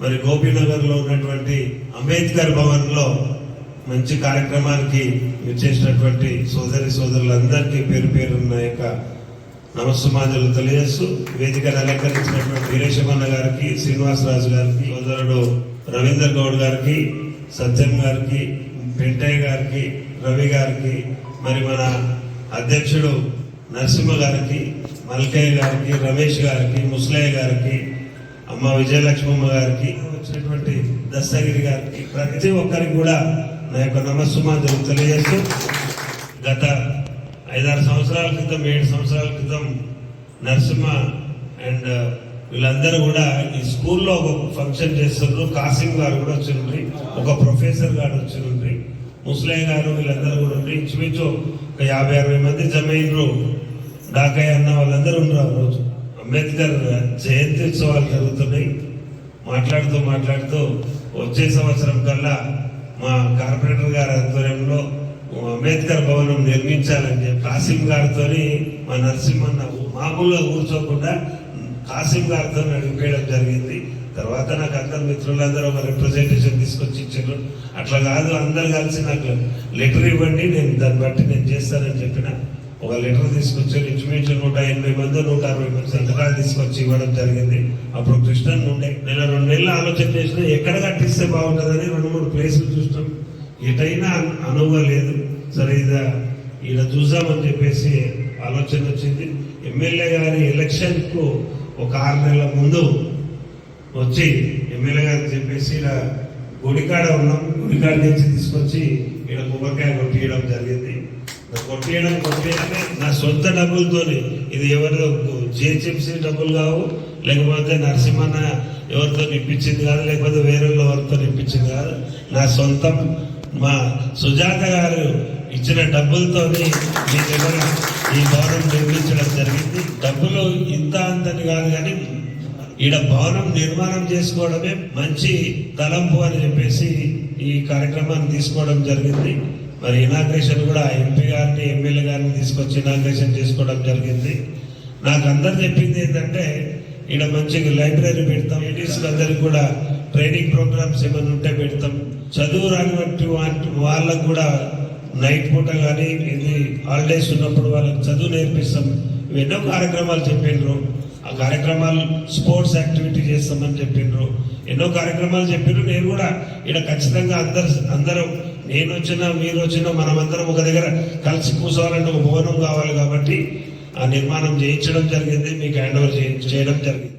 మరి గోపీనగర్లో ఉన్నటువంటి అంబేద్కర్ భవన్లో మంచి కార్యక్రమానికి విచ్చేసినటువంటి సోదరి సోదరులందరికీ పేరు పేరున్న యొక్క నమస్సుమాజులు తెలియజేస్తూ వేదికను అలంకరించినటువంటి వీరేశమన్న గారికి శ్రీనివాసరాజు గారికి సోదరుడు రవీందర్ గౌడ్ గారికి సత్యం గారికి పెంటయ్య గారికి రవి గారికి మరి మన అధ్యక్షుడు నరసింహ గారికి మల్కయ్య గారికి రమేష్ గారికి ముసలయ్య గారికి అమ్మ విజయలక్ష్మమ్మ గారికి వచ్చినటువంటి దస్తగిరి గారికి ప్రతి ఒక్కరికి కూడా నా యొక్క నమస్సుమాజులు తెలియజేస్తూ గత ఐదారు సంవత్సరాల క్రితం ఏడు సంవత్సరాల క్రితం నరసింహ అండ్ వీళ్ళందరూ కూడా ఈ స్కూల్లో ఒక ఫంక్షన్ చేస్తున్నారు. కాసిం గారు కూడా వచ్చిండ్రి ఒక ప్రొఫెసర్ గారు వచ్చిండ్రి ముస్లిం గారు వీళ్ళందరూ కూడా ఉండి ఇంచుమించు ఒక యాభై అరవై మంది జమ అయినరు డాకయ్య అన్న వాళ్ళందరూ ఉన్నారు ఆ రోజు. అంబేద్కర్ జయంతి ఉత్సవాలు జరుగుతున్నాయి. మాట్లాడుతూ మాట్లాడుతూ వచ్చే సంవత్సరం కల్లా మా కార్పొరేటర్ గారి ఆధ్వర్యంలో అంబేద్కర్ భవనం నిర్మించాలని చెప్పి కాసిం గారితో మా నరసింహన్న మామూలుగా కూర్చోకుండా కాసిం గారితో అడిగిపోయడం జరిగింది. తర్వాత నాకు అందరు మిత్రులందరూ ఒక రిప్రజెంటేషన్ తీసుకొచ్చి ఇచ్చారు. అట్లా కాదు అందరు కలిసి నాకు లెటర్ ఇవ్వండి నేను దాన్ని బట్టి నేను చేస్తానని చెప్పిన. ఒక లెటర్ తీసుకొచ్చారు ఇంచుమించు నూట ఎనభై మంది నూట అరవై మంది సంతకాలు తీసుకొచ్చి ఇవ్వడం జరిగింది. అప్పుడు కృష్ణన్ ఉండే నేను రెండు నెలలు ఆలోచన చేసిన ఎక్కడ కట్టిస్తే బాగుంటుందని రెండు మూడు ప్లేసులు చూస్తాం. ఎటైనా అనుభవం లేదు. సరే ఇదా ఈడ చూసామని చెప్పేసి ఆలోచన వచ్చింది. ఎమ్మెల్యే గారి ఎలక్షన్కు ఒక ఆరు నెలల ముందు వచ్చి ఎమ్మెల్యే గారిని చెప్పేసి ఇలా గుడికాడ ఉన్నాం. గుడికాడ నుంచి తీసుకొచ్చి ఇక్కడ కొబ్బరికాయ కొట్టియడం జరిగింది. కొట్టేయడం కొట్టేయడమే నా సొంత డబ్బులతో ఇది ఎవరు జిహెచ్ఎంసీ డబ్బులు కావు. లేకపోతే నరసింహన్న ఎవరితో ఇప్పించింది కాదు లేకపోతే వేరే వాళ్ళు ఎవరితో ఇప్పించింది కాదు. నా సొంతం మా సుజాత గారు ఇచ్చిన డబ్బులతోని మీ దగ్గర ఈ భవనం నిర్మించడం జరిగింది. డబ్బులు ఇంత అంతని కాదు కానీ ఈడ భవనం నిర్మాణం చేసుకోవడమే మంచి తలంపు అని చెప్పేసి ఈ కార్యక్రమాన్ని తీసుకోవడం జరిగింది. మరి ఇనాగ్రేషన్ కూడా ఎంపీ గారిని ఎమ్మెల్యే గారిని తీసుకొచ్చి ఇనాగ్రేషన్ చేసుకోవడం జరిగింది. నాకు అందరు చెప్పింది ఏంటంటే ఈడ మంచిగా లైబ్రరీ పెడతాం లేడీస్ అందరికి కూడా ట్రైనింగ్ ప్రోగ్రామ్స్ ఏమైనా ఉంటే పెడతాం. చదువు రానివంటి వాళ్ళకు కూడా నైట్ పూట కానీ ఇది హాలిడేస్ ఉన్నప్పుడు వాళ్ళకి చదువు నేర్పిస్తాం. ఎన్నో కార్యక్రమాలు చెప్పిండ్రు ఆ కార్యక్రమాలు స్పోర్ట్స్ యాక్టివిటీ చేస్తామని చెప్పిండ్రు ఎన్నో కార్యక్రమాలు చెప్పిండ్రు నేను కూడా ఇక్కడ ఖచ్చితంగా అందరు అందరూ నేను వచ్చినా మీరు వచ్చినా మనమందరం ఒక దగ్గర కలిసి కూర్చోవాలంటే ఒక భవనం కావాలి కాబట్టి ఆ నిర్మాణం చేయించడం జరిగింది మీకు హ్యాండ్ ఓవర్ చేయడం జరిగింది.